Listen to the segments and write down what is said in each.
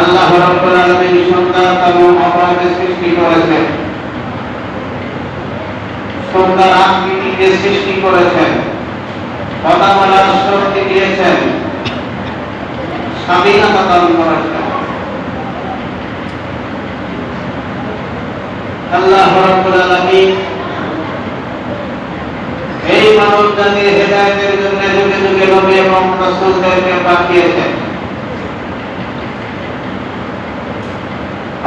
আল্লাহ রাব্বুল আলামিন সুন্দরতম অপরাধ সৃষ্টি করেছেন। সুন্দর আকৃতিতে সৃষ্টি করেছেন। কথা বলার শক্তি দিয়েছেন। স্বাধীনতা দান করেছেন। আল্লাহ রাব্বুল আলামিন এই মানব জাতির হেদায়েতের জন্য যুগে যুগে নবী এবং রাসূলদেরকে পাঠিয়েছেন।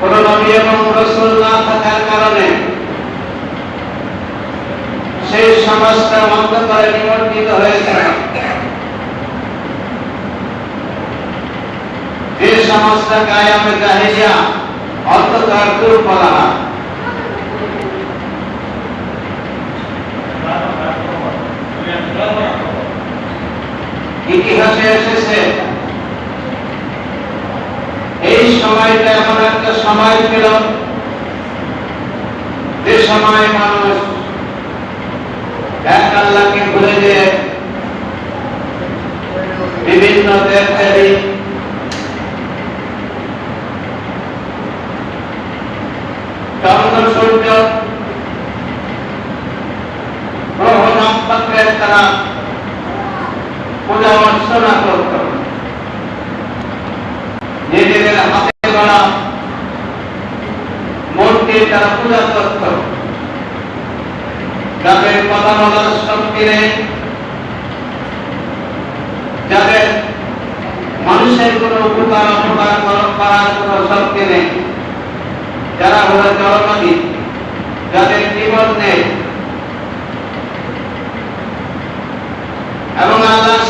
কোন নবী এবং রাসূল না থাকার কারণে সেই সমাজটা অন্ধকারে নিমজ্জিত হয়েছে। যে সমাজটা কায়ামে জাহিলিয়া, অন্ধকার দূর বলা ইতিহাসে এসেছে এই সময়টা এমন একটা সময় ছিল। যে সময় মানুষ এক আল্লাহকে ভুলে যে বিভিন্ন দেবদেবী চন্দ্র, সূর্য, গ্রহ, নক্ষত্রের তারা পূজা অর্চনা করত নিজেদের হাতে গড়া মূর্তির তারা পূজা করত যাদের কথা বলার শক্তি নেই যাদের মানুষের কোনো উপকার অপকার করার কোনো শক্তি নেই যারা হলো জড়বাদী যাদের জীবন নেই এবং আল্লাহর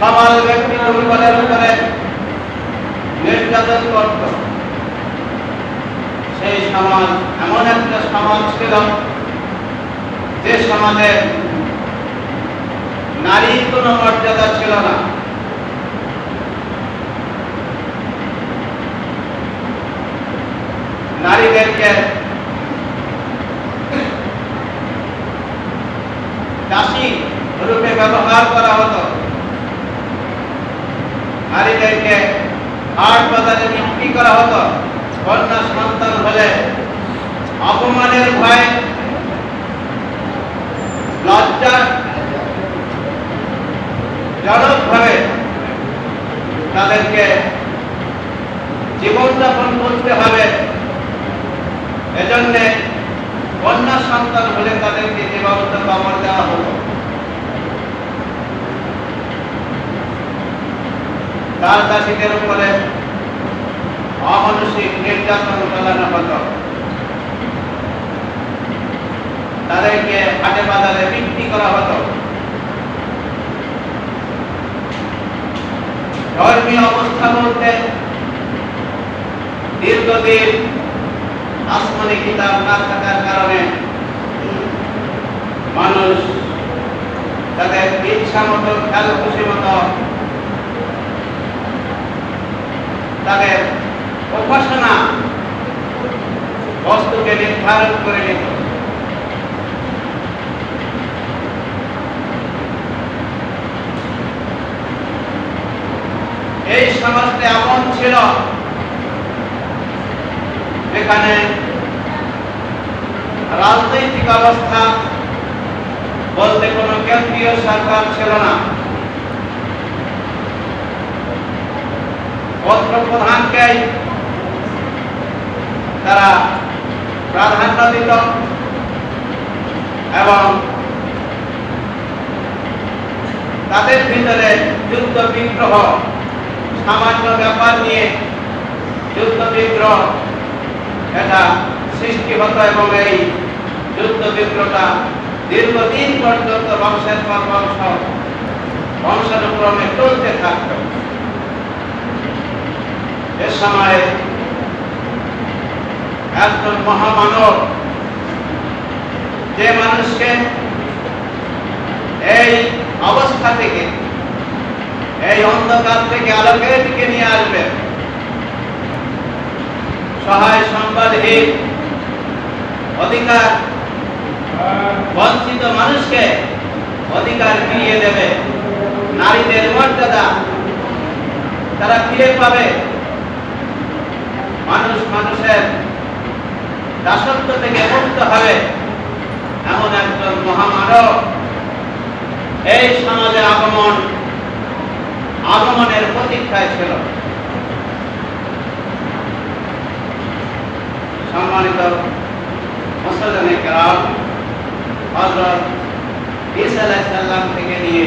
সমাজ ব্যক্তি দুর্বলের উপরে নির্যাতন করত। সেই সমাজ, এমন একটা সমাজ ছিল যে সমাজে নারীর কোনো মর্যাদা ছিল না। নারীদেরকে চাষি রূপে ব্যবহার করা হতো। নারীদেরকে হাট বাজারে বিক্রি করা হতো। কন্যা সন্তান হলে অপমানের ভয় লজ্জা জনক ভাবে তাদেরকে জীবনযাপন করতে হবে। এজন্যে কন্যা সন্তান হলে তাদেরকে জীবন্ত কবর দেওয়া হতো। তার দাসীদের উপরে অমানসিক নির্যাতন চালানো হতো। তাদেরকে হাটে বাজারে বিক্রি করা হতো। ধর্মীয় অবস্থা বলতে দীর্ঘদিন আসমানি কিতাব না থাকার কারণে মানুষ তাদের ইচ্ছা মতো, খেয়াল খুশি মতো তাদের উপাসনা বস্তুকে নির্ধারণ করে নিত এই সমাজটা এমন ছিল যেখানে রাজনৈতিক অবস্থা বলতে কোনো কেন্দ্রীয় সরকার ছিল না। পত্র প্রধানকে তারা প্রাধান্য দিত এবং তাদের ভিতরে যুদ্ধ বিগ্রহ, সামান্য ব্যাপার নিয়ে যুদ্ধ বিগ্রহ এটা সৃষ্টি হতো এবং এই যুদ্ধ বিগ্রহটা দীর্ঘদিন পর্যন্ত বংশের পর বংশ, বংশানুক্রমে চলতে থাকত। এ সময় একজন মহামানব যে মানুষকে এই অবস্থা থেকে, এই অন্ধকার থেকে, আলোকের দিকে নিয়ে আসবে। সহায় সম্বাদহীন অধিকার, বঞ্চিত মানুষকে অধিকার ফিরিয়ে দেবে। নারীদের মর্যাদা তারা ফিরে পাবে। মানুষ মানুষের দাসত্ব থেকে মুক্ত হবে এমন একজন মহামানব। এই সমাজে আগমন আগমনের প্রতীক্ষায় ছিল। সম্মানিত থেকে নিয়ে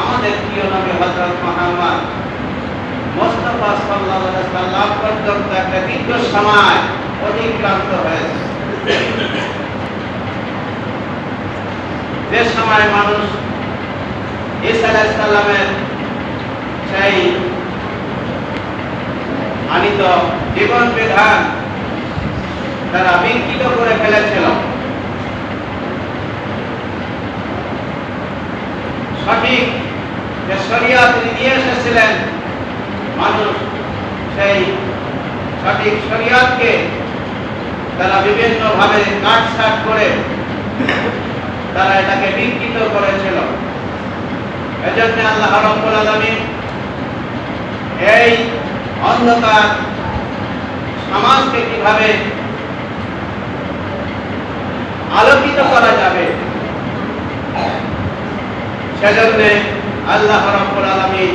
আমাদের প্রিয় নবী হজরত মোহাম্মদ মোস্তফা সাল্লাহ সাল্লাম পর্যন্ত একটা দীর্ঘ সময় অতিক্রান্ত হয়েছে। যে সময় মানুষ ঈসা আলাইসাল্লামের সেই আনিত জীবন বিধান তারা বিকৃত করে ফেলেছিল। সঠিক যে শরিয়া তিনি নিয়ে এসেছিলেন মানুষ সেই সঠিক শরিয়াতকে তারা বিভিন্নভাবে কাটছাট করে তারা এটাকে বিকৃত করেছিল। এজন্য আল্লাহ রব্বুল আলামিন এই অন্ধকার সমাজকে কীভাবে আলোকিত করা যাবে, সেজন্য আল্লাহ রব্বুল আলামিন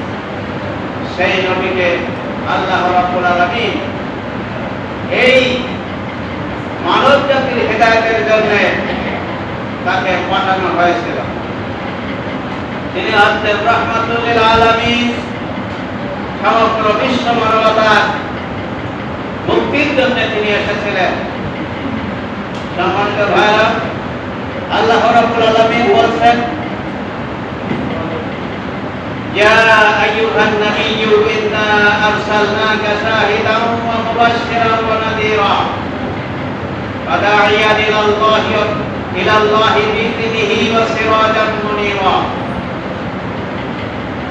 সেই নবীকে আল্লাহ রাব্বুল আলামিন এই মানব জাতির হেদায়েতের জন্য তাকে পাঠানো হয়েছিল। তিনি হচ্ছেন রহমাতুল আলামিন, সমগ্র বিশ্ব মানবতার মুক্তির জন্য তিনি এসেছিলেন। সম্মানিত ভাইরা, আল্লাহ রাব্বুল আলামিন বলছেন يا أيها النبي إنا أرسلناك شاهدا ومبشرا ونذيرا وداعيا إلى الله إلى الله بإذنه وسراجا منيرا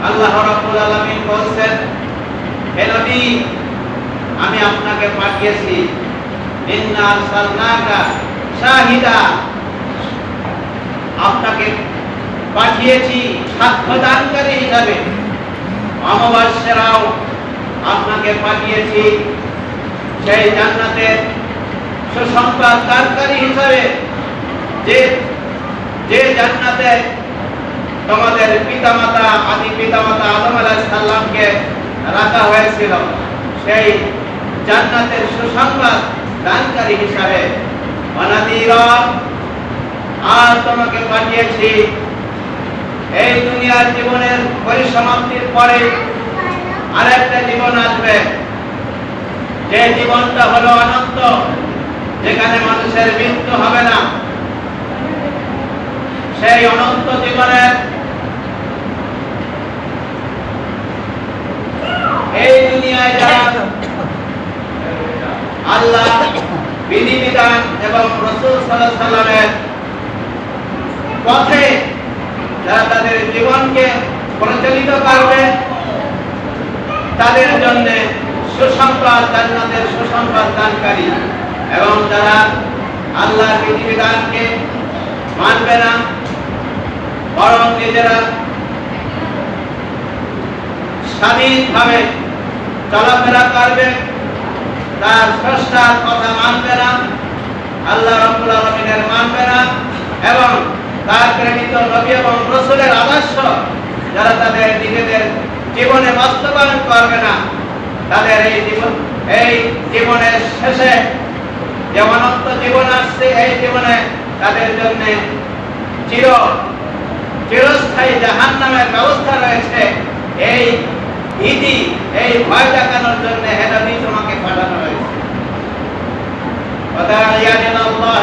আল্লাহ রাব্বুল আলামিন বলছেন হে নবী আমি আপনাকে পাঠিয়েছি ইন্না আরসালনাকা শাহিদা আপনাকে পাঠিয়েছি সাক্ষ্যদানকারী হিসাবে। অমাবাস্যারাও আপনাকে পাঠিয়েছি। সেই জান্নাতের সুসংবাদ দানকারী হিসাবে যে যে জান্নাতে তোমাদের পিতামাতা, আদি পিতামাতা আদম আলাইহিস সালামকে রাখা হয়েছিল, সেই জান্নাতের সুসংবাদ দানকারী হিসাবে অনাদিরা আর তোমাকে পাঠিয়েছি। এই দুনিয়ার জীবনের পরিসমাপ্তির পরে আরেকটা জীবন আসবে। যে জীবনটা হলো অনন্ত, যেখানে মানুষের মৃত্যু হবে না। সেই অনন্ত জীবনের এই দুনিয়ায় যারা আল্লাহ বিধিবিধান এবং রসুল সাল্লাহ সাল্লামের পথে যারা তাদের জীবনকে পরিচালিত করবে, তাদের জন্য সুসংবাদ জান্নাতের সুসংবাদ দানকারী। এবং যারা আল্লাহর বিধিবিধানকে মানবে না, বরং নিজেরা স্বাধীনভাবে চলাফেরা করবে, তার স্রষ্টার কথা মানবে না, আল্লাহ রাব্বুল আলামিনের মানবে না, এবং তার প্রেরিত নবী এবং রসুলের আদর্শ যারা তাদের নিজেদের জীবনে বাস্তবায়ন করবে না, তাদের এই জীবন এই জীবনের শেষে যে জীবন আসছে, এই জীবনে তাদের জন্য চির চিরস্থায়ী জাহান নামের ব্যবস্থা রয়েছে। এই ইতি এই ভয় দেখানোর জন্য হেদাবি তোমাকে পাঠানো হয়েছে। কথা ইয়াদিন আল্লাহ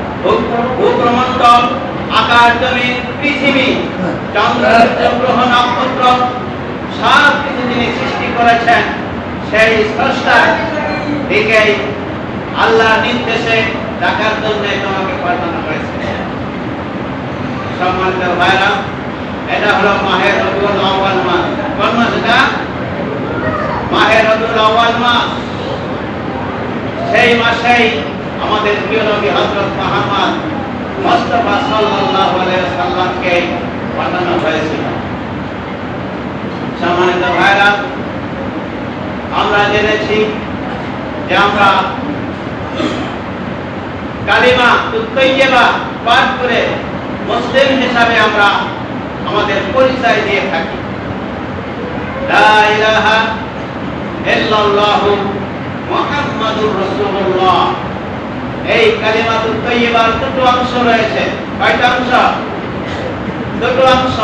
ভূপ্রমণ্ডল আকাশ জমিন পৃথিবী চন্দ্র গ্রহ নক্ষত্র সব কিছু যিনি সৃষ্টি করেছেন। সেই স্রষ্টার দিকে আল্লাহ নির্দেশে ডাকার জন্য তোমাকে পাঠানো হয়েছে সম্মানিত ভাইরা এটা হলো মাহের রবিউল আউয়াল মাস। কোন মাস এটা? মাহের রবিউল আউয়াল মাস। সেই মাসেই আমাদের প্রিয় নবী হযরত মুহাম্মদ মুস্তাফা সাল্লাল্লাহু আলাইহি সাল্লামকে পাঠানো হয়েছিল। সম্মানিত ভাইরা, আমরা জেনেছি যে আমরা কালিমা তুত্তৈয়বা পাঠ করে মুসলিম হিসাবে আমরা আমাদের পরিচয় দিয়ে থাকি। লা ইলাহা ইল্লাল্লাহু মুহাম্মাদুর রাসূলুল্লাহ। এই কালিমাতুত তাইয়্যিবার দুটো অংশ রয়েছে। কয়টা অংশ? দুটো অংশ।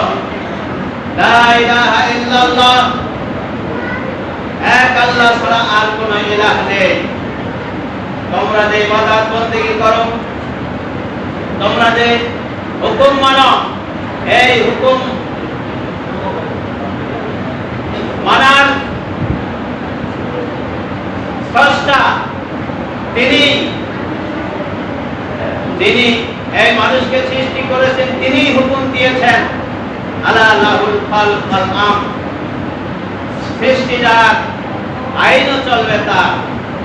লা ইলাহা ইল্লাল্লাহ। এক আল্লাহ ছাড়া আর কোন ইলাহ নেই। তোমরা যে ইবাদত বন্দেগী করো, তোমরা যে হুকুম মানো, এই হুকুম মানার স্রষ্টা তিনি তিনি এই মানুষকে সৃষ্টি করেছেন তিনি হুকুম দিয়েছেন আল্লাহ লাহুল আম সৃষ্টি যার আইনও চলবে তার।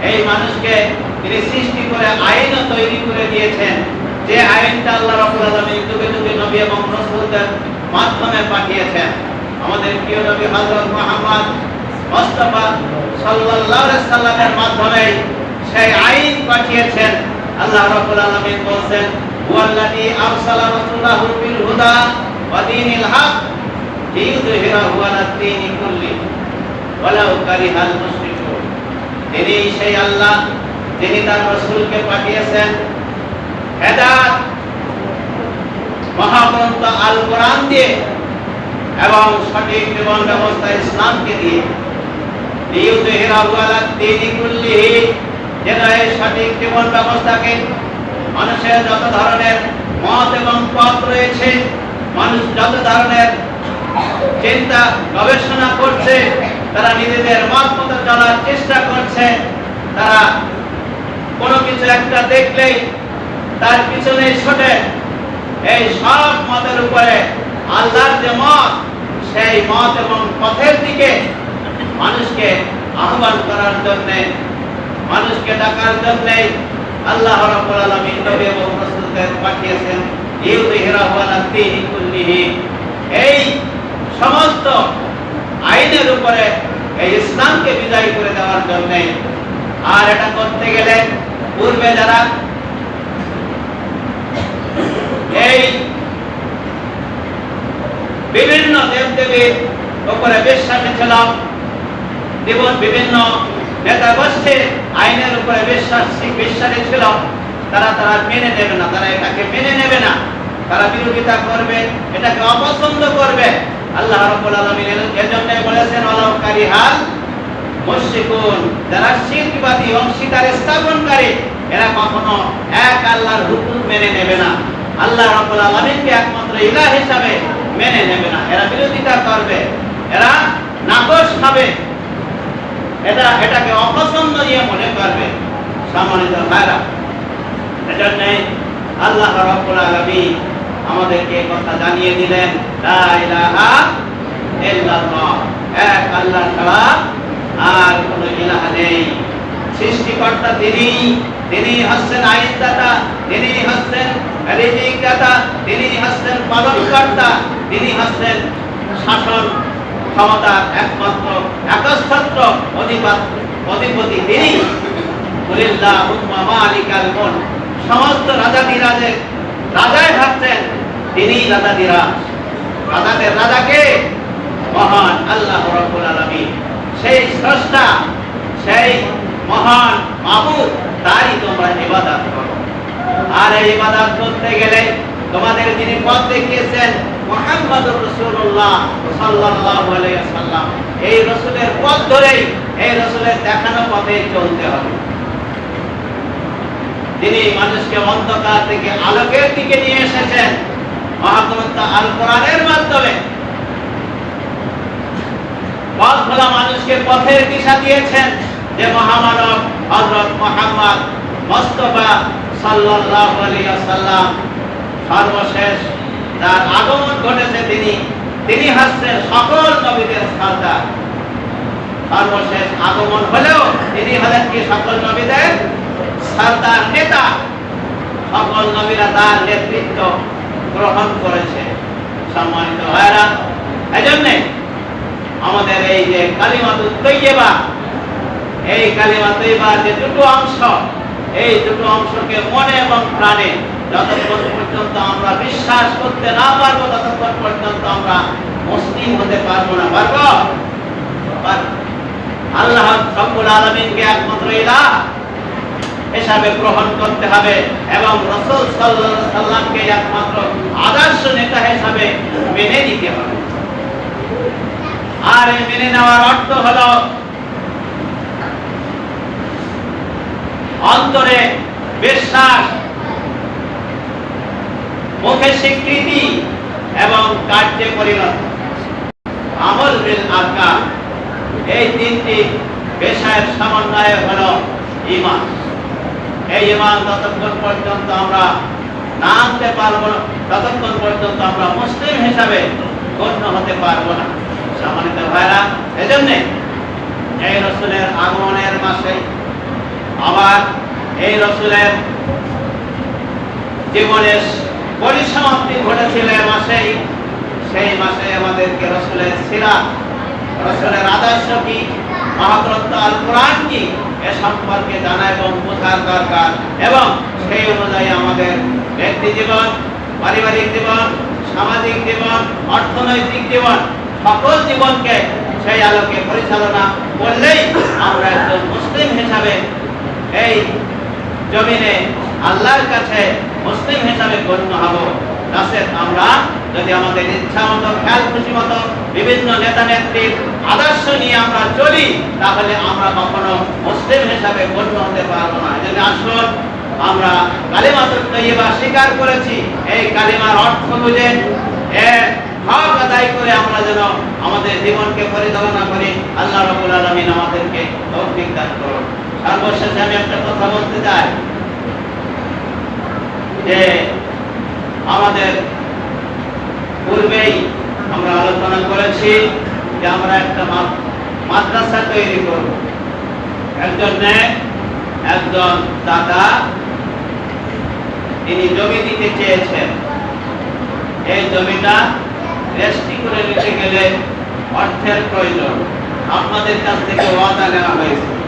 এই মানুষকে তিনি সৃষ্টি করে, আইনও তৈরি করে দিয়েছেন। যে আইনটা আল্লাহ যুগে যুগে নবী এবং রাসূলদের মাধ্যমে পাঠিয়েছেন। আমাদের প্রিয় নবী হযরত মুহাম্মদ মুস্তাফা সাল্লামের মাধ্যমে সেই আইন পাঠিয়েছেন। আল্লাহ রাব্বুল আলামিন বলেন হুয়াল্লাযী আরসালা রাসূলাহু বিল হুদা ওয়া দীনিল হক লিইয়ুযহিরাহু আলা দ্বীনি কুল্লি ওয়ালাউ কারিহাল মুশরিকুন। তিনি সেই আল্লাহ যিনি তার রাসূলকে পাঠিয়েছেন হেদায়েত, মহাগ্রন্থ আল কোরআন দিয়ে এবং সঠিক জীবন ব্যবস্থা ইসলামকে দিয়ে লিইয়ুযহিরাহু আলা দ্বীনি কুল্লিহি এই সঠিক জীবন ব্যবস্থাকে মানুষের যত ধরনের মত এবং পথ রয়েছে, মানুষ যত ধরনের চিন্তা, গবেষণা করছে, তারা নিজেদের মত মতো চলার চেষ্টা করছে, তারা কোনো কিছু একটা দেখলেই তার পিছনে ছোটে এই সব মতের উপরে আল্লাহর যে মত, সেই মত এবং পথের দিকে মানুষকে আহ্বান করার জন্যে মানুষকে ডাকার জন্যে আল্লাহ রাব্বুল আলামিন নবী এবং রাসূলদের পাঠিয়েছেন কুল্লিহি। এই সমস্ত আইনের উপরে এই ইসলামকে বিজয়ী করে দেওয়ার জন্য আর এটা করতে গেলে পূর্বে যারা এই বিভিন্ন দেব দেবীর উপরে বিশ্বাসী ছিল বিভিন্ন নেতা আইনের উপরে বিশ্বাস বিশ্বাসী ছিল, তারা তারা মেনে নেবে না, তারা এটাকে মেনে নেবে না। তারা বিরোধিতা করবে, এটাকে অপছন্দ করবে। আল্লাহ রাব্বুল আলামিন এজন্য বলেছেন অলংকারী হাল, মুশরিকুন, যারা শিরকবাদী অংশীদার, স্থাপনকারী, এরা কখনো এক আল্লাহর হুকুম মেনে নেবে না। আল্লাহ রাব্বুল আলামিনকে একমাত্র ইলাহ হিসাবে মেনে নেবে না। এরা বিরোধিতা করবে, এরা নাকশ খাবে। এটা এটাকে অপছন্দনীয় মনে করবে সম্মানিত ভাইরা। এজন্য আল্লাহ রাব্বুল আলামিন আমাদেরকে কথা জানিয়ে দিলেন, লা ইলাহা ইল্লাল্লাহ। এক আল্লাহ ছাড়া আর কোনো ইলাহ নেই। সৃষ্টিকর্তা তিনি তিনি হচ্ছেন আইনদাতা, তিনি হচ্ছেন রিজিক দাতা তিনি হচ্ছেন পালনকর্তা, তিনি হচ্ছেন শাসন ক্ষমতার একমাত্র, একচ্ছত্র অধিপতি তিনি। সমস্ত রাজাধিরাজের রাজায় ভাবছেন তিনি রাজাধিরাজ রাজাদের রাজাকে মহান আল্লাহ রব্বুল আলামিন। সেই স্রষ্টা, সেই মহান মাবুদ, তাই তোমরা ইবাদত করো। আর এই ইবাদত করতে গেলে তোমাদের যিনি পথ দেখিয়েছেন এই রাসূলের পথ ধরেই এই রাসূলের দেখানো পথে চলতে হবে। তিনি মানুষকে অন্ধকার থেকে আলোকের দিকে নিয়ে এসেছেন। মহাগ্রন্থ আল কোরআনের মাধ্যমে। পথ মানুষকে পথের দিশা দিয়েছেন যে মহামানব হযরত মুহাম্মদ আলাইহি ওয়াসাল্লাম সর্বশেষ যার আগমন ঘটেছে তিনি তিনি হচ্ছেন সকল নবীদের সর্দার। সর্বশেষ আগমন হলেও তিনি হলেন কি সকল নবীদের? সর্দার নেতা। সকল নবীরা তার নেতৃত্ব গ্রহণ করেছে। সম্মানিত ভাইরা এই জন্যে আমাদের এই যে কালিমাতুল তৈয়বা এই কালিমা তৈবার যে দুটো অংশ, এই দুটো অংশকে মনে এবং প্রাণে যতক্ষণ পর্যন্ত আমরা বিশ্বাস করতে না পারব, ততক্ষণ পর্যন্ত আমরা মুসলিম হতে পারব না। পারব। আল্লাহ রব্বুল আলামিনকে একমাত্র ইলাহ হিসাবে গ্রহণ করতে হবে এবং রসুল সাল্লামকে একমাত্র আদর্শ নেতা হিসাবে মেনে নিতে হবে। আর এই মেনে নেওয়ার অর্থ হলো অন্তরে বিশ্বাস মুখে স্বীকৃতি এবং কার্যে পরিণত। আমল বিল আরকান, এই তিনটি পেশায়ের সমন্বয় হলো ঈমান। এই ঈমান ততক্ষণ পর্যন্ত আমরা না আনতে পারব ততক্ষণ পর্যন্ত আমরা মুসলিম হিসাবে গণ্য হতে পারব না। সম্মানিত ভাইরা এজন্যে এই রসুলের আগমনের মাসে আবার এই রসুলের জীবনের পরিসমাপ্তি ঘটেছিল মাসেই সেই মাসে আমাদেরকে রসুলের সিরাত রসুলের আদর্শ কি? মহাগ্রন্থ আল কোরআন কি? এ সম্পর্কে জানা এবং বোঝার দরকার। এবং সেই অনুযায়ী আমাদের ব্যক্তি জীবন, পারিবারিক জীবন, সামাজিক জীবন, অর্থনৈতিক জীবন, সকল জীবনকে সেই আলোকে পরিচালনা করলেই আমরা একজন মুসলিম হিসাবে এই জমিনে আল্লাহর কাছে মুসলিম হিসাবে গণ্য হব। নাসের আমরা যদি আমাদের ইচ্ছা মতো, খেয়াল খুশি মতো বিভিন্ন নেতা নেত্রীর আদর্শ নিয়ে আমরা চলি, তাহলে আমরা কখনো মুসলিম হিসাবে গণ্য হতে পারব না। যদি আসুন, আমরা কালিমাতুল তৈবা স্বীকার করেছি। এই কালিমার অর্থ বুঝে এর হক আদায় করে আমরা যেন আমাদের জীবনকে পরিচালনা করি। আল্লাহ রাব্বুল আলামিন আমাদেরকে তৌফিক দান করুন। সর্বশেষে আমি একটা কথা বলতে চাই। যে আমাদের পূর্বেই আমরা আলোচনা করেছি যে আমরা একটা মাদ্রাসা তৈরি করব। একজন একজন দাদা তিনি জমি দিতে চেয়েছেন। এই জমিটা রেস্টি করে নিতে গেলে অর্থের প্রয়োজন। আপনাদের কাছ থেকে ওয়াদা নেওয়া হয়েছে।